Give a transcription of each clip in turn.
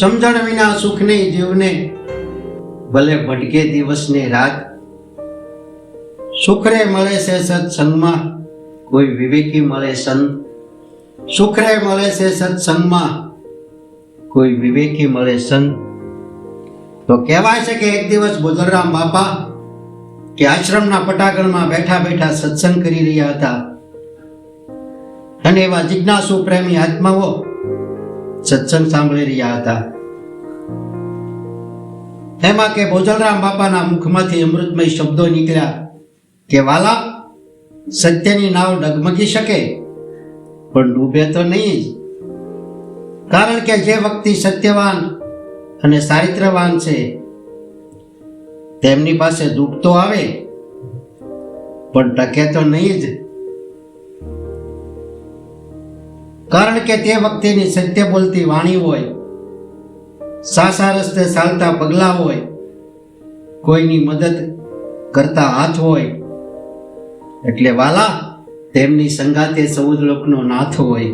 સમજણ વિના સુખ નહીં, જીવને ભલે ભટકે દિવસને રાત. સુખરે મળે છે સત્સંગમાં, કોઈ વિવેકી મળે સંત. સુખરે મળે છે સત્સંગમાં, કોઈ વિવેકી મળે સંત. તો કહેવાય છે કે એક દિવસ બુજલરામ બાપા કે આશ્રમના પટાગણમાં બેઠા બેઠા સત્સંગ કરી રહ્યા હતા. અને એવા જિજ્ઞાસુ પ્રેમી આત્માઓ સત્સંગ સાંભળી રહ્યા હતા. એમાં કે ભોજલરામ બાપાના મુખમાંથી અમૃતમય શબ્દો નીકળ્યા કે, વાલા, સત્યની નાવ ડગમગી શકે? પણ ડૂબે તો નહીં જ. કારણ કે જે વ્યક્તિ સત્યવાન અને ચારિત્રવાન છે, તેમની પાસે દુઃખ તો આવે, પણ ટકે તો નહીં જ. કારણ કે તે વખતેની સત્ય બોલતી વાણી હોય, સાસા રસ્તે ચાલતા પગલા હોય, કોઈની મદદ કરતા હાથ હોય, એટલે વાલા, તેમની સંગાતે ચૌદ નાથ હોય.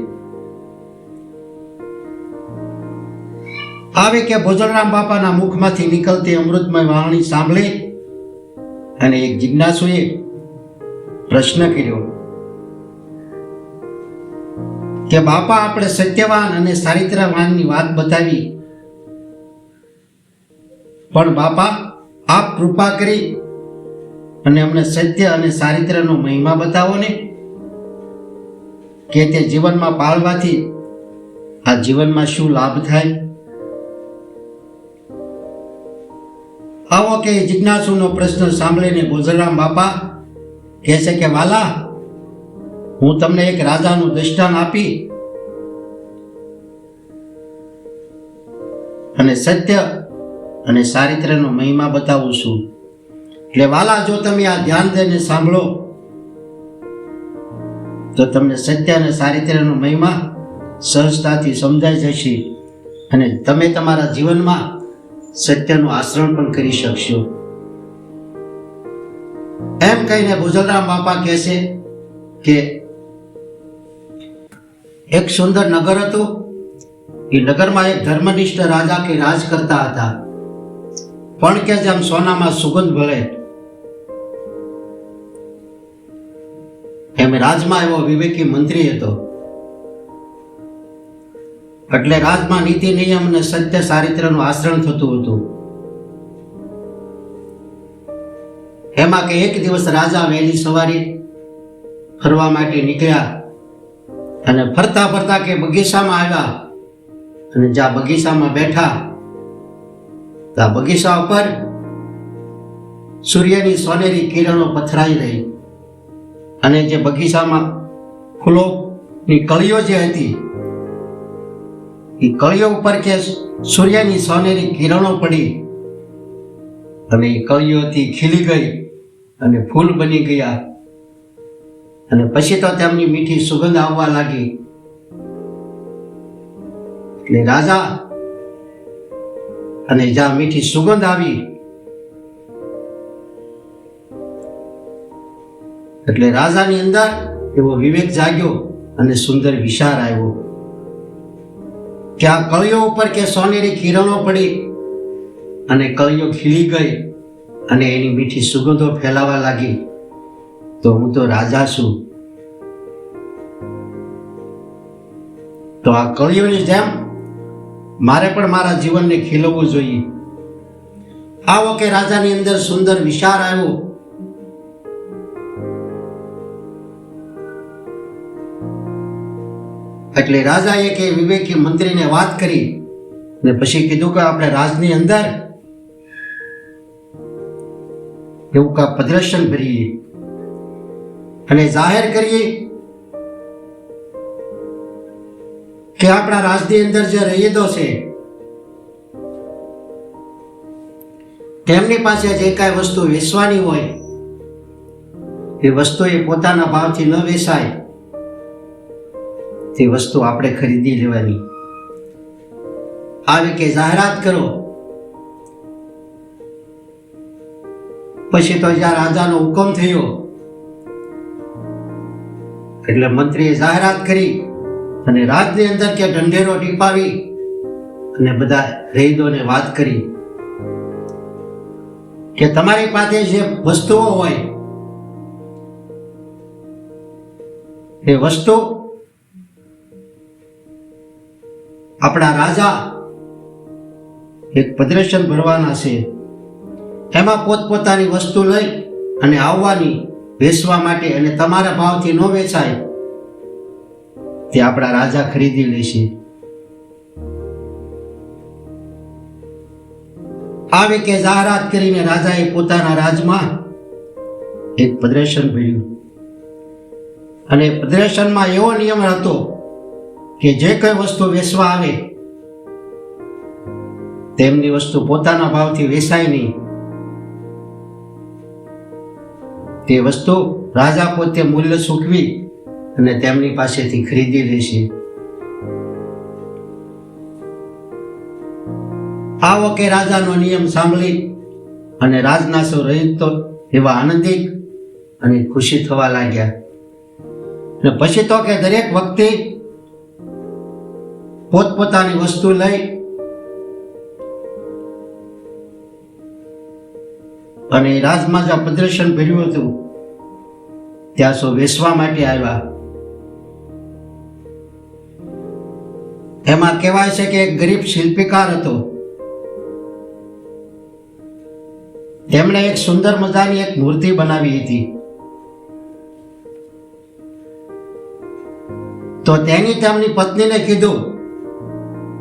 આવે કે ભોજનરામ બાપાના મુખમાંથી નીકળતી અમૃતમય વાણી સાંભળી અને એક જિજ્ઞાસુએ પ્રશ્ન કર્યો કે બાપા, આપણે સત્યવાન અને ચારિત્રવાનની વાત બતાવી. પણ બાપા, આપ કૃપા કરી અને અમને સત્ય અને ચારિત્રનો મહિમા બતાવો ને, કે તે જીવનમાં પાળવાથી આ જીવનમાં શું લાભ થાય? આવો કે જિજ્ઞાસુનો પ્રશ્ન સાંભળીને ગુજરામ બાપા કહે છે કે, વાલા હું તમને એક રાજાનું દ્રષ્ટાંત આપી અને સત્ય અને ચારિત્રનો મહિમા બતાવું છું. એટલે વાલા, જો તમે આ ધ્યાન દઈને સાંભળો, તો તમને સત્ય અને ચારિત્રનો મહિમા સહજતાથી સમજાઈ જશે અને તમે તમારા જીવનમાં સત્યનું આચરણ પણ કરી શકશો. એમ કહીને ભુજલરામ બાપા કહે છે કે એક સુંદર નગર હતું. એ નગરમાં એક ધર્મનિષ્ઠ રાજા કે રાજ કરતા હતા. પણ કે જેમ સોનામાં સુગંધ ભળે, એમ રાજમાં એવો વિવેકી મંત્રી હતો. એટલે રાજમાં નીતિ, નિયમ અને સત્ય ચારિત્રનું આચરણ થતું હતું. એમાં કે એક દિવસ રાજા વહેલી સવારે ફરવા માટે નીકળ્યા. અને ફરતા ફરતા કે બગીચામાં આવ્યા અને જ્યાં બગીચામાં બેઠા, ત્યાં બગીચા ઉપર સૂર્યની સોનેરી કિરણો પથરાઈ રહી. અને જે બગીચામાં ફૂલોની કળીઓ જે હતી, એ કળીઓ ઉપર કે સૂર્યની સોનેરી કિરણો પડી અને એ કળીઓથી ખીલી ગઈ અને ફૂલ બની ગયા. અને પછી તો તેમની મીઠી સુગંધ આવવા લાગી. એટલે રાજા અને જ્યાં મીઠી સુગંધ આવી, એટલે રાજાની અંદર એવો વિવેક જાગ્યો અને સુંદર વિચાર આવ્યો. આ કળીઓ ઉપર કે સોનેરી કિરણો પડી અને કળીઓ ખીલી ગઈ અને એની મીઠી સુગંધો ફેલાવા લાગી. તો હું તો રાજા છું. તો આ કળીઓની જેમ મારે પણ મારા જીવનને ખીલવવું જોઈએ. આવો કે રાજાની અંદર સુંદર વિચાર આવ્યો. એટલે રાજાએ કે વિવેકી મંત્રીને વાત કરી ને પછી કીધું કે આપણે રાજની અંદર એવું કા પ્રદર્શન કરીએ અને જાહેર કરીએ કે આપણા રાજની અંદર જે રહીદો છે, તેમની પાસે જે કાંઈ વસ્તુ વેચવાની હોય, એ વસ્તુ એ પોતાના ભાવથી ન વેચાય, તે વસ્તુ આપણે ખરીદી લેવાની. આવી કે જાહેરાત કરો. પછી તો જ્યાં રાજાનો હુકમ થયો એટલે મંત્રીએ જાહેરાત કરી અને રાજની અંદર કે ઢંઢેરો ટીપાવી અને બધા રહીદોને વાત કરી કે તમારી પાસે જે વસ્તુઓ હોય, એ વસ્તુ આપણા રાજા એક પ્રદર્શન ભરવાના છે. એમાં પોતપોતાની વસ્તુ લઈ અને આવવાની વેચવા માટે અને તમારા ભાવથી ન વેચાય, તે આપણા રાજા ખરીદી લેશે આવે કે જાહેરાત કરીને રાજાએ પોતાના રાજમાં એક પ્રદર્શન ભર્યું અને પ્રદર્શનમાં એવો નિયમ હતો કે જે કઈ વસ્તુ વેચવા આવે, તેમની વસ્તુ પોતાના ભાવથી વેચાય નહીં. તે વસ્તુ રાજા પોતે મૂલ્ય ચૂકવી અને તેમની પાસેથી ખરીદી લેશે આ વખતે રાજાનો નિયમ સાંભળી અને રાજના સૌ રહીતો એવા આનંદિત અને ખુશી થવા લાગ્યા. અને પછી તો કે દરેક વ્યક્તિ પોતપોતાની વસ્તુ લઈ અને રાજમાં જ્યાં પ્રદર્શન ભર્યું હતું, ત્યાં સૌ વેસવા માટે આવ્યા? એમાં કહેવાય છે કે એક ગરીબ શિલ્પીકાર હતો. તેમણે એક સુંદર મજાની એક મૂર્તિ બનાવી હતી. તો તેની તેમની પત્નીને કીધું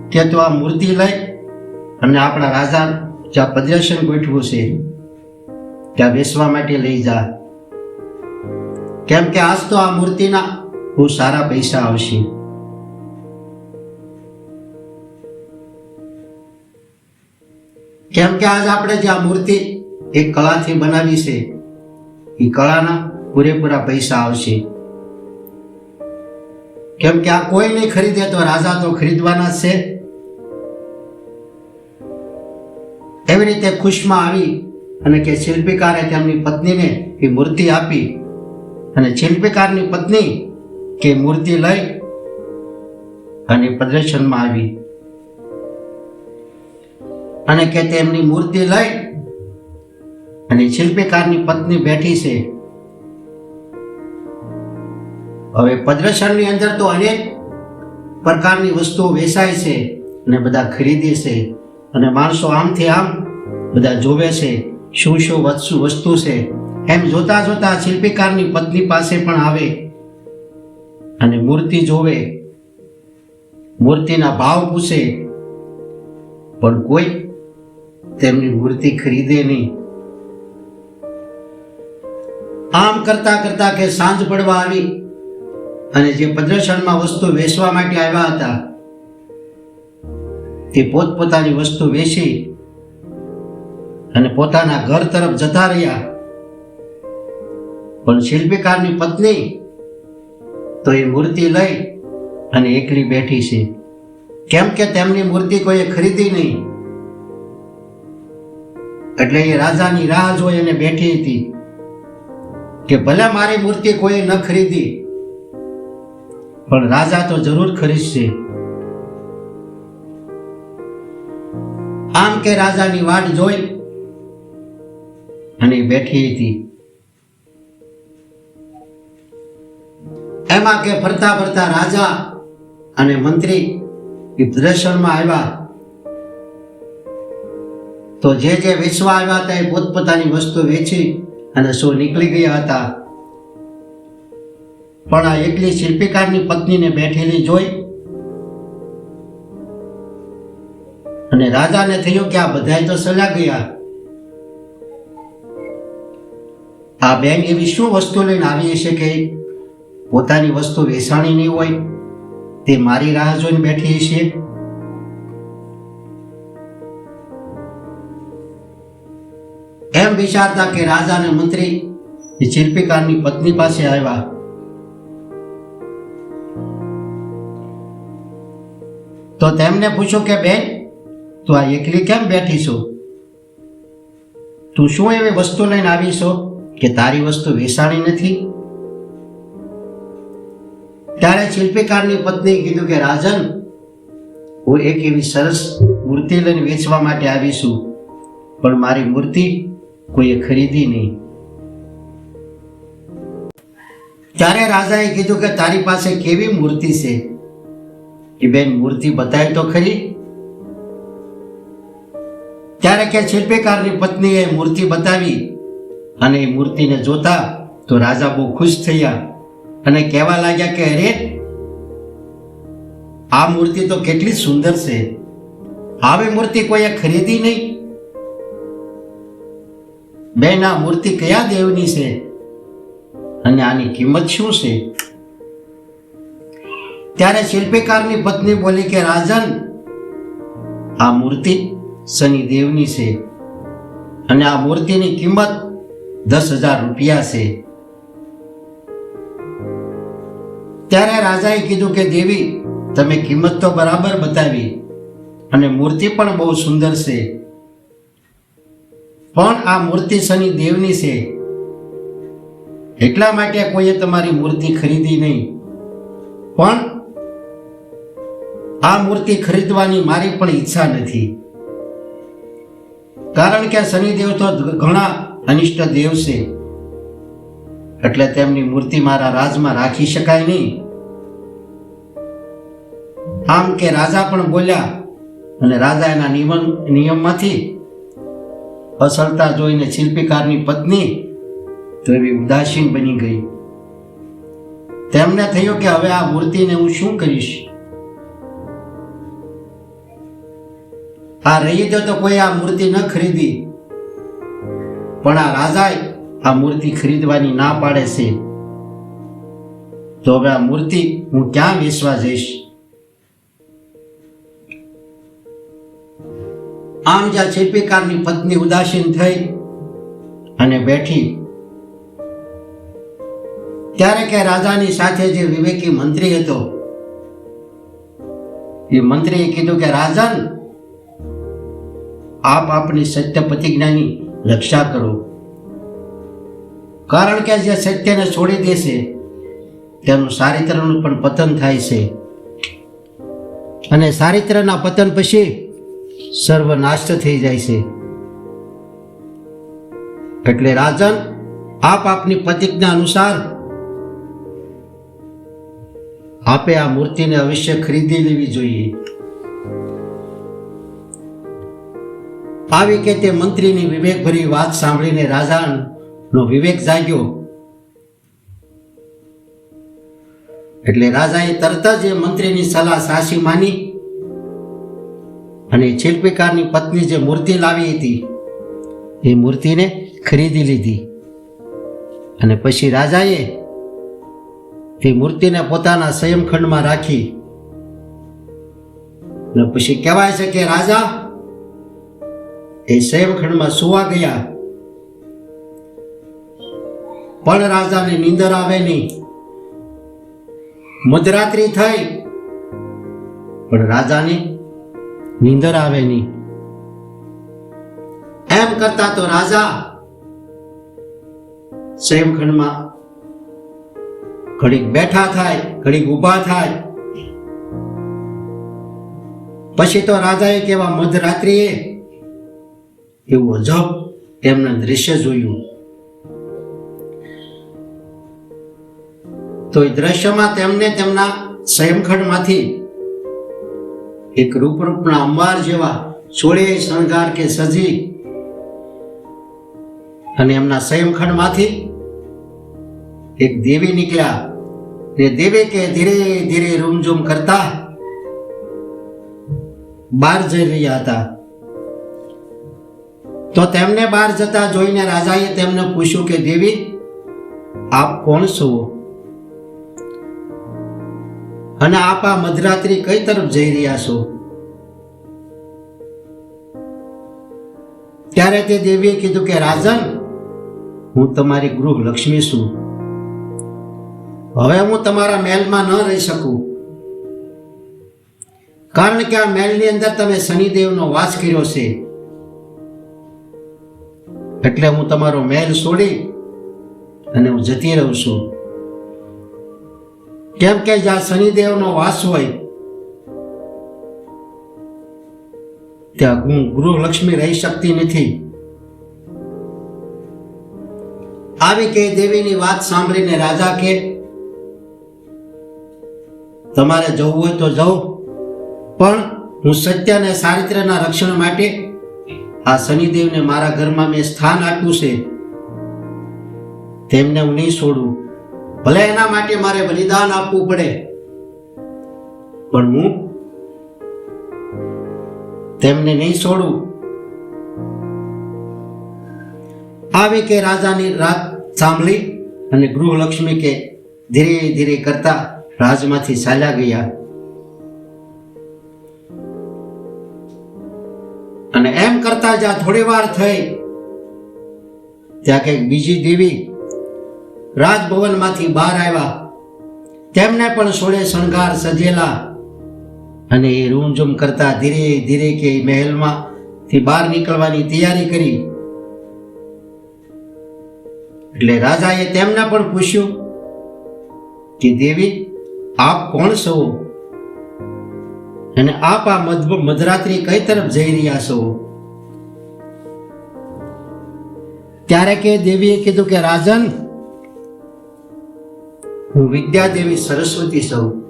કે તું આ મૂર્તિ લઈ અને આપણા રાજા જ્યાં પ્રદર્શન ગોઠવું છે ત્યાં બેસવા માટે લઈ જા. કેમ કે આજ તો આ મૂર્તિના બહુ સારા પૈસા આવશે. કેમ કે આજ આપણે જે આ મૂર્તિ એક કળાથી બનાવી છે એ કળાના પૂરેપૂરા પૈસા આવશે. કેમ કે આ કોઈ નહીં ખરીદે તો રાજા તો ખરીદવાના છે. એવી રીતે ખુશમાં આવી અને કે શિલ્પીકારે તેમની પત્નીને એ મૂર્તિ આપી અને શિલ્પીકારની પત્ની કે મૂર્તિ લઈ અને પ્રદર્શનમાં આવી. અને કે તેમની મૂર્તિ લઈ અને શિલ્પીકારની પત્ની બેઠી છે. હવે પ્રદર્શનની અંદર તો અનેક પ્રકારની વસ્તુઓ વેચાય છે અને બધા ખરીદે છે અને માણસો આમથી આમ બધા જોવે છે. શું શું વસ્તુ વસ્તુ છે? એમ જોતા જોતા શિલ્પીકારની પત્ની પાસે પણ આવે અને મૂર્તિ જોવે. મૂર્તિના ભાવ પૂછે, પણ કોઈ તેમની મૂર્તિ ખરીદે નહીં. આમ કરતા કરતા કે સાંજ પડવા આવી અને જે પ્રદર્શનમાં વસ્તુ વેચવા માટે આવ્યા હતા તે પોતપોતાની વસ્તુ વેચી અને પોતાના ઘર તરફ જતા રહ્યા. પણ શિલ્પીકારની પત્ની તો એ મૂર્તિ લઈ અને એકલી બેઠી છે. કેમ કે તેમની મૂર્તિ કોઈએ ખરીદી નહીં. એટલે એ રાજાની રાહ જોઈ અને બેઠી હતી કે ભલે મારી મૂર્તિ કોઈ ન ખરીદી, પણ રાજા તો જરૂર ખરીદશે. આમ કે રાજાની વાટ જોઈ અને બેઠી હતી. એમાં કે ફરતા ફરતા રાજા અને મંત્રી પ્રદર્શનમાં આવ્યા. તો જે જે વેચવા આવ્યા હતા એ પોતપોતાની વસ્તુ વેચી અને શું નીકળી ગયા હતા. પણ આ એકલી શિલ્પીકારની પત્નીને બેઠેલી જોઈ અને રાજાને થયું કે આ બધાય તો સલા ગયા. આ બેન એવી શું વસ્તુ લઈને આવી હશે કે પોતાની વસ્તુ વેચાણી નહીં હોય? તે મારી રાહ જોઈને બેઠી હશે? એમ વિચારતા કે રાજા અને મંત્રી એ શિલ્પીકારની પત્ની પાસે આવ્યા. તો તેમને પૂછ્યું કે, બેન, તું આ એકલી કેમ બેઠી છો? તું શું એવી વસ્તુ લઈને આવી છો? કે તારી વસ્તુ વેસાણી નથી? ત્યારે શિલ્પીકારની પત્નીએ કીધું કે, રાજન, હું એક એવી સરસ મૂર્તિ લઈને વેચવા માટે આવીશું પણ મારી મૂર્તિ કોઈએ ખરીદી નહીં. ત્યારે રાજાએ કીધું કે, તારી પાસે કેવી મૂર્તિ છે? કે બેન મૂર્તિ બતાય તો ખરી. ત્યારે કે શિલ્પીકારની પત્નીએ મૂર્તિ બતાવી અને એ મૂર્તિને જોતા તો રાજા બહુ ખુશ થયા અને કહેવા લાગ્યા કે, અરે, આ મૂર્તિ તો કેટલી સુંદર છે. આવી મૂર્તિ કોઈએ ખરીદી નહીં. બેન, આ મૂર્તિ કયા દેવની છે? અને આની કિંમત શું છે? ત્યારે શિલ્પીકારની પત્ની બોલી કે, રાજન, આ મૂર્તિ શનિ દેવની છે અને આ મૂર્તિની કિંમત દસ હજાર રૂપિયા છે. ત્યારે રાજાએ કીધું કે, દેવી, તમે કિંમત તો બરાબર બતાવી અને મૂર્તિ પણ બહુ સુંદર છે. પણ આ મૂર્તિ શનિ દેવની છે. એટલા માટે કોઈએ તમારી મૂર્તિ ખરીદી નહીં. પણ આ મૂર્તિ ખરીદવાની મારી પણ ઈચ્છા નથી. કારણ કે શનિદેવ તો ઘણા અનિષ્ટ દેવ એટલે તેમની મૂર્તિ મારા રાજમાં રાખી શકાય નહીં. આમ કે રાજા પણ બોલ્યા, અને રાજા એના નિયમ, નિયમમાંથી અસરતા જોઈને શિલ્પીકારની પત્ની તો એવી ઉદાસીન બની ગઈ. તેમને થયું કે હવે આ મૂર્તિને હું શું કરીશ? આ રહી તો કોઈ આ મૂર્તિ ન ખરીદી. પણ આ રાજાએ આ મૂર્તિ ખરીદવાની ના પાડે છે. તો હવે આ મૂર્તિ હું ક્યાં વેચવા જઈશ? આમ જ્યાં શિલ્પીકારની પત્ની ઉદાસીન થઈ અને બેઠી, ત્યારે કે રાજાની સાથે જે વિવેકી મંત્રી હતો, એ મંત્રીએ કીધું કે, રાજન, આપ આપની સત્ય પ્રતિજ્ઞાની રક્ષા કરો. કારણ કે જે સત્યને છોડી દેશે, તેનું ચારિત્રનું પણ પતન થાય છે. અને ચારિત્રના પતન પછી સર્વનાશ થઈ જાય છે. એટલે રાજન, આપ આપની પ્રતિજ્ઞા અનુસાર આપે આ મૂર્તિને અવશ્ય ખરીદી લેવી જોઈએ. આવી કે તે મંત્રીની વિવેકભરી વાત સાંભળીને રાજાનો વિવેક જાગ્યો. એટલે રાજાએ તરત જ એ મંત્રીની સલાહ સાસી માની અને શિલ્પીકારની પત્ની જે મૂર્તિ લાવી હતી, એ મૂર્તિને ખરીદી લીધી. અને પછી રાજાએ તે મૂર્તિને પોતાના સંયમખંડમાં રાખી. અને પછી કહેવાય છે કે રાજા એ સંયમખંડમાં સુવા ગયા. પણ રાજાને નીંદર આવે નહીં. મધરાત્રિ થઈ. પણ રાજાને નીંદર આવે નહીં. એમ કરતા તો રાજા સંયમખંડમાં ઘડીક બેઠા થાય, ઘડીક ઊભા થાય. પછી તો રાજાએ કેવા મધરાત્રિએ એવું અજબ એમને દ્રશ્ય જોયું. તો એ દ્રશ્યમાં તેમને તેમના સ્વયંખંડમાંથી એક રૂપરૂપના અંબાર જેવા સોળે શણગાર કે સજી અને એમના સ્વયંખંડમાંથી એક દેવી નીકળ્યા ને દેવી કે ધીરે ધીરે રૂમઝૂમ કરતા બહાર જઈ રહ્યા હતા. તો તેમને બહાર જતા જોઈને રાજાએ તેમને પૂછ્યું કે, દેવી, આપ કોણ છો? અને આપ આ મધરાત્રિ કઈ તરફ જઈ રહ્યા છો? ત્યારે તે દેવીએ કીધું કે, રાજન, હું તમારી ગૃહ લક્ષ્મી છું. હવે હું તમારા મહેલમાં ન રહી શકું. કારણ કે આ મહેલની અંદર તમે શનિદેવનો વાસ કર્યો છે. એટલે હું તમારો મેલ છોડી અને હું જતી રહું છું. કેમ કે જ્યાં શનિદેવનો વાસ હોય, ત્યાં હું ગૃહલક્ષ્મી રહી શકતી નથી. આવી કે દેવીની વાત સાંભળીને રાજા કે, તમારે જવું હોય તો જવું પણ હું સત્ય અને ચારિત્ર્યના રક્ષણ માટે આ શનિદેવને મારા ઘરમાં મેં સ્થાન આપ્યું છે. તેમને હું નહીં છોડું. ભલે એના માટે મારે બલિદાન આપવું પડે. પણ હું તેમને નહીં છોડું. આવી કે રાજાની રાત સાંભળી અને ગૃહલક્ષ્મી કે ધીરે ધીરે કરતા રાજમાંથી ચાલ્યા ગયા. કરતા જ્યાં થોડી વાર થઈ. ત્યાં કંઈક બીજી દેવી રાજભવનમાંથી બહાર આવ્યા. તેમને પણ સોળે શણગાર સજેલા અને એ રૂમઝૂમ કરતા ધીરે ધીરે કે મહેલમાં થી બહાર નીકળવાની તૈયારી કરી. એટલે રાજાએ તેમને પણ પૂછ્યું કે, દેવી, આપ કોણ છો? અને આપ આ મધ મધરાત્રિ કઈ તરફ જઈ રહ્યા છો? ત્યારે કે દેવીએ કીધું કે, રાજન, હું વિદ્યાદેવી સરસ્વતી છું.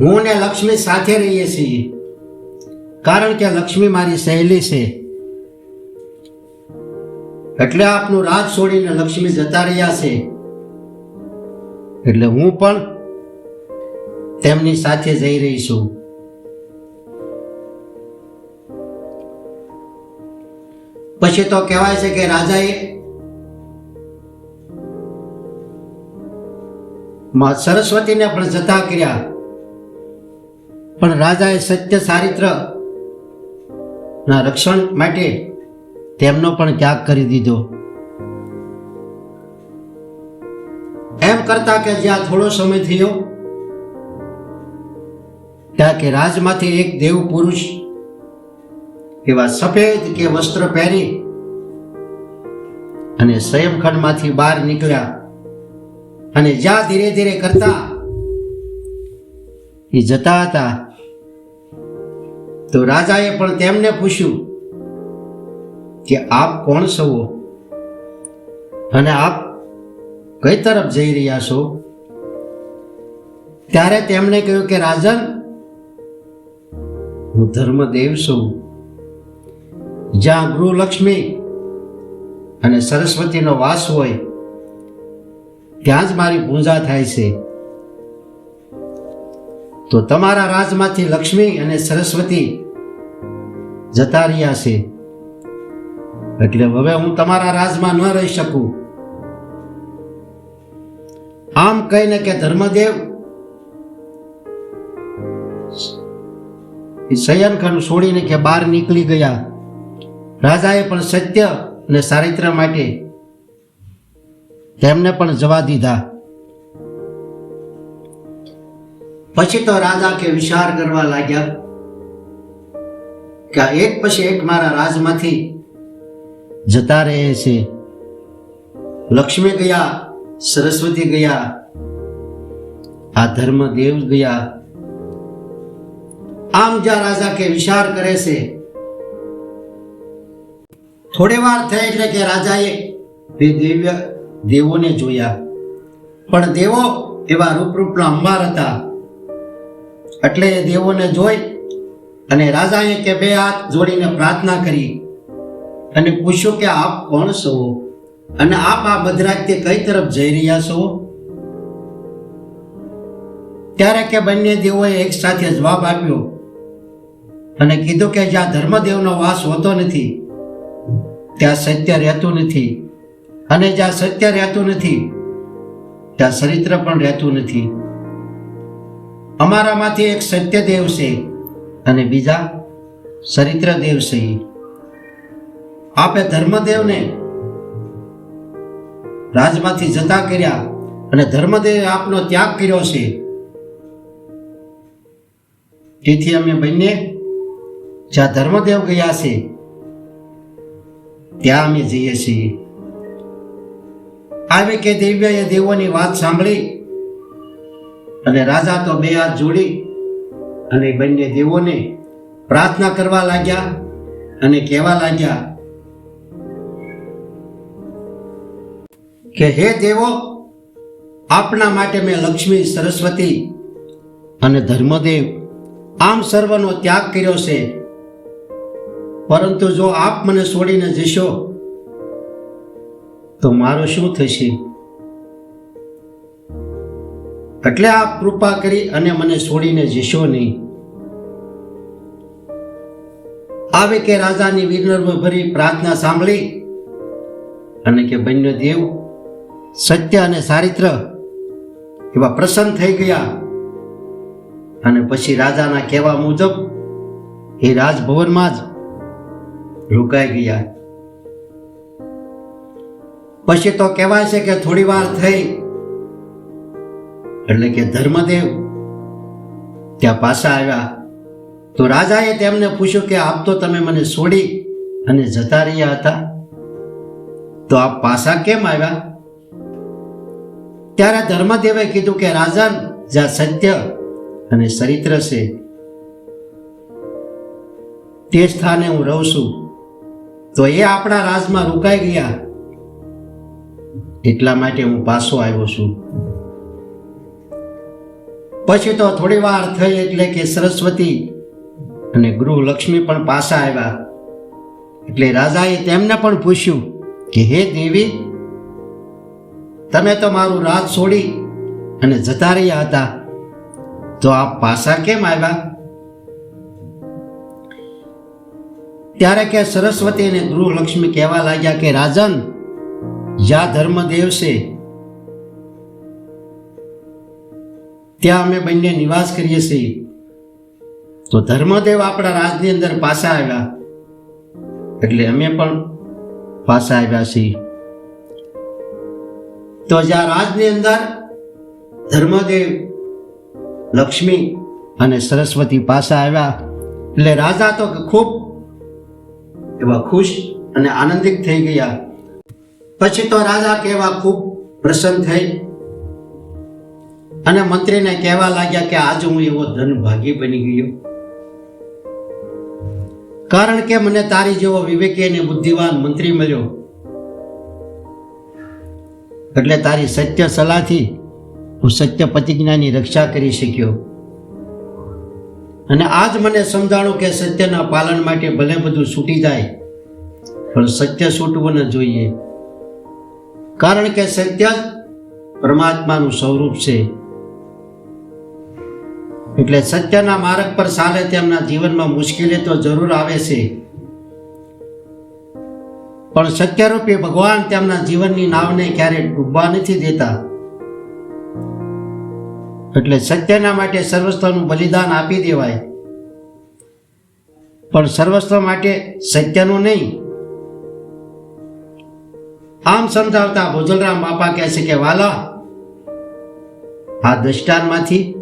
હું ને લક્ષ્મી સાથે રહીએ છીએ. કારણ કે લક્ષ્મી મારી સહેલી છે. એટલે આપનું રાજ છોડીને લક્ષ્મી જતા રહ્યા છે. એટલે હું પણ તેમની સાથે જઈ રહી છું. પછી તો કહેવાય છે કે રાજાએ માં સરસ્વતીને પણ જતા કર્યા. પણ રાજાએ સત્ય ચારિત્ર ના રક્ષણ માટે તેમનો પણ ત્યાગ કરી દીધો. એમ કરતા કે જ્યાં થોડો સમય થયો, ત્યાં કે રાજમાંથી એક દેવ પુરુષ એવા સફેદ કે વસ્ત્ર પહેરી અને સંયમખંડમાંથી બહાર નીકળ્યા અને જ્યાં ધીરે ધીરે કરતા એ જતા હતા. તો રાજાએ પણ તેમને પૂછ્યું કે આપ કોણ છો અને આપ કઈ તરફ જઈ રહ્યા છો? ત્યારે તેમણે કહ્યું કે રાજન હું ધર્મદેવ છું જ્યાં ગૃહલક્ષ્મી અને સરસ્વતીનો વાસ હોય, ત્યાં જ મારી પૂજા થાય છે. તો તમારા રાજમાંથી લક્ષ્મી અને સરસ્વતી જતા રહ્યા છે. એટલે હવે હું તમારા રાજમાં ન રહી શકું. આમ કહીને કે ધર્મદેવ શયનખંડ છોડીને કે બહાર નીકળી ગયા. રાજાએ પણ સત્ય અને ચારિત્ર માટે તેમને પણ જવા દીધા. પછી તો રાજા કે વિચાર કરવા લાગ્યા કે એક પછી એક મારા રાજમાંથી જતા રહે છે. લક્ષ્મી ગયા, સરસ્વતી ગયા, આ ધર્મદેવ ગયા. આમ જ્યાં રાજા કે વિચાર કરે છે થોડી વાર થઈ એટલે કે રાજાએ તે દિવ્ય દેવોને જોયા. પણ દેવો એવા રૂપરૂપના અંબાર હતા. એટલે એ દેવોને જોઈ અને રાજાએ કે, બે હાથ જોડીને પ્રાર્થના કરી અને પૂછ્યું કે, આપ કોણ છો? અને આપ આ બદરાજ્ય કઈ તરફ જઈ રહ્યા છો? ત્યારે કે બંને દેવોએ એક સાથે જવાબ આપ્યો અને કીધું કે, જ્યાં ધર્મદેવનો વાસ હોતો નથી ત્યાં સત્ય રહેતું નથી. અને જ્યાં સત્ય રહેતું નથી, ત્યાં ચરિત્ર પણ રહેતું નથી. અમારામાંથી એક સત્ય દેવ છે અને બીજા ચરિત્ર દેવ છે આપે ધર્મદેવને રાજમાંથી જતા કર્યા અને ધર્મદેવે આપનો ત્યાગ કર્યો છે. તેથી અમે બંને જ્યાં ધર્મદેવ ગયા છે ત્યાં અમે જઈએ છીએ. આવી કે દિવ્યએ દેવોની વાત સાંભળી અને રાજા તો બે હાથ જોડી અને બંને દેવોને પ્રાર્થના કરવા લાગ્યા અને કહેવા લાગ્યા, કે હે દેવો, આપના માટે મેં લક્ષ્મી સરસ્વતી અને ધર્મદેવ આમ સર્વનો ત્યાગ કર્યો છે. પરંતુ જો આપ મને છોડીને જશો, તો મારું શું થશે? એટલે આપ કૃપા કરી અને મને છોડીને જશો નહીં. આવે કે રાજાની વિનમ્ર ભરી પ્રાર્થના સાંભળી અને કે બંને દેવ સત્ય અને ચારિત્ર એવા પ્રસન્ન થઈ ગયા અને પછી રાજાના કહેવા મુજબ એ રાજભવનમાં જ રોકાઈ ગયા. પછી તો કહેવાય છે કે થોડી વાર થઈ, એટલે કે ધર્મદેવ ત્યાં પાછા આવ્યા. તો રાજાએ તેમને પૂછ્યું કે આપ તો તમે મને છોડી અને જતા રહ્યા હતા. તો આપ પાછા કેમ આવ્યા? ત્યારે ધર્મદેવે કીધું કે રાજન જ્યાં સત્ય અને ચરિત્ર છે. તે સ્થાને હું રહું છું. તો એ આપણા રાજમાં રોકાઈ ગયા. એટલા માટે હું પાછો આવ્યો છું. પછી તો થોડી વાર થઈ એટલે કે સરસ્વતી અને ગૃહ લક્ષ્મી પણ પાછા આવ્યા. એટલે રાજાએ તેમને પણ પૂછ્યું કે, હે દેવી, તમે તો મારું રાજ છોડી અને જતા રહ્યા હતા. તો આપ પાછા કેમ આવ્યા? ત્યારે કે સરસ્વતી અને ગૃહલક્ષ્મી કહેવા લાગ્યા કે, રાજન, જ્યાં ધર્મદેવ છે, ત્યાં અમે બંને નિવાસ કરીએ છીએ. તો ધર્મદેવ આપણા રાજની અંદર પાછા આવ્યા. એટલે અમે પણ પાછા આવ્યા છીએ. તો જ્યાં રાજની અંદર ધર્મદેવ, લક્ષ્મી અને સરસ્વતી પાછા આવ્યા. એટલે રાજા તો ખૂબ એવા ખુશ અને આનંદિત થઈ ગયા. પછી તો રાજા કહેવા ખૂબ પ્રસન્ન થઈ અને મંત્રીને કહેવા લાગ્યા કે આજ હું એવો ધનભાગી બની ગયો. કારણ કે મને તારી જેવો વિવેકી અને બુદ્ધિવાન મંત્રી મળ્યો. એટલે તારી સત્ય સલાહથી હું સત્ય પ્રતિજ્ઞાની રક્ષા કરી શક્યો. અને આજ મને સમજાણું કે સત્યના પાલન માટે ભલે બધું છૂટી જાય, પણ સત્ય છૂટવું ન જોઈએ. કારણ કે સત્ય પરમાત્માનું સ્વરૂપ છે. એટલે સત્યના માર્ગ પર ચાલે તેમના જીવનમાં મુશ્કેલી તો જરૂર આવે છે. પણ સત્યરૂપી ભગવાન તેમના જીવનની નાવને ક્યારેય ડૂબવા નથી દેતા. એટલે સત્યના માટે સર્વસ્વનું બલિદાન આપી દેવાય. પણ સર્વસ્વ માટે સત્યનું નહીં. આમ સમજાવતા ભોજલરામ બાપા કહે છે કે, વાલા, આ દ્રષ્ટાંતમાંથી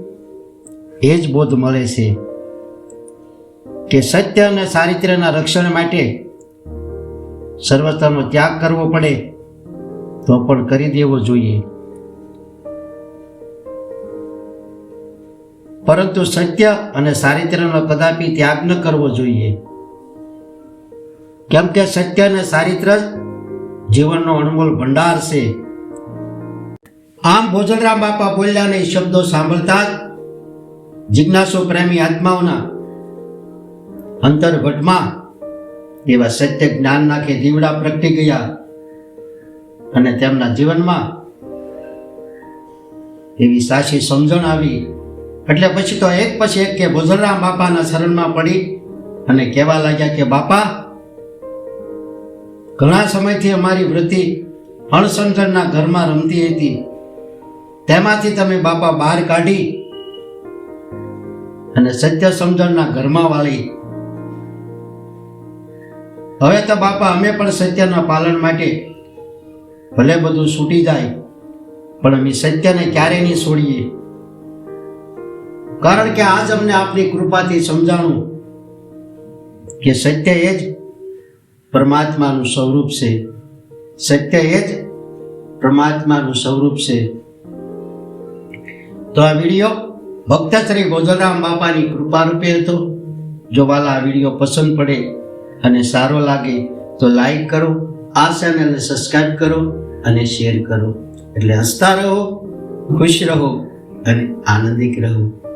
એ જ બોધ મળે છે કે સત્ય અને ચારિત્ર્યના રક્ષણ માટે સર્વસ્વનો ત્યાગ કરવો પડે તો પણ કરી દેવો જોઈએ. પરંતુ સત્ય અને ચારિત્ર્યનો કદાપી ત્યાગ ન કરવો જોઈએ. કેમ કે સત્ય અને ચારિત્ર જીવનનો અનમોલ ભંડાર છે. આમ ભોજનરામ બાપા બોલ્યા ને શબ્દો સાંભળતા જ જિજ્ઞાસુ પ્રેમી આત્માઓના અંતર્ઘટમાં એવા સત્ય જ્ઞાન નાખે દીવડા પ્રગટી ગયા અને તેમના જીવનમાં એવી સાચી સમજણ આવી એટલે પછી તો એક પછી એક કે ભોજનરામ બાપાના શરણમાં પડી અને કહેવા લાગ્યા કે, બાપા, ઘણા સમયથી અમારી વૃત્તિ અણસમજણના ઘરમાં રમતી હતી. તેમાંથી તમે બાપા બહાર કાઢી અને સત્ય સમજણના ઘરમાં વાળી. હવે તો બાપા, અમે પણ સત્યના પાલન માટે ભલે બધું છૂટી જાય, પણ અમે સત્યને ક્યારે નહીં છોડીએ. કારણ કે આજ અમને આપની કૃપાથી સમજાણું કે સત્ય એ જ પરમાત્માનું સ્વરૂપ છે. સત્ય એ જ પરમાત્માનું સ્વરૂપ છે. તો આ વીડિયો ભક્ત શ્રી ગોજલરામ બાપાની કૃપા રૂપે હતો. જો વાલા આ વીડિયો પસંદ પડે અને સારો લાગે તો લાઈક કરો, આ ચેનલને સબસ્ક્રાઈબ કરો અને શેર કરો. એટલે હસતા રહો, ખુશ રહો અને આનંદિત રહો.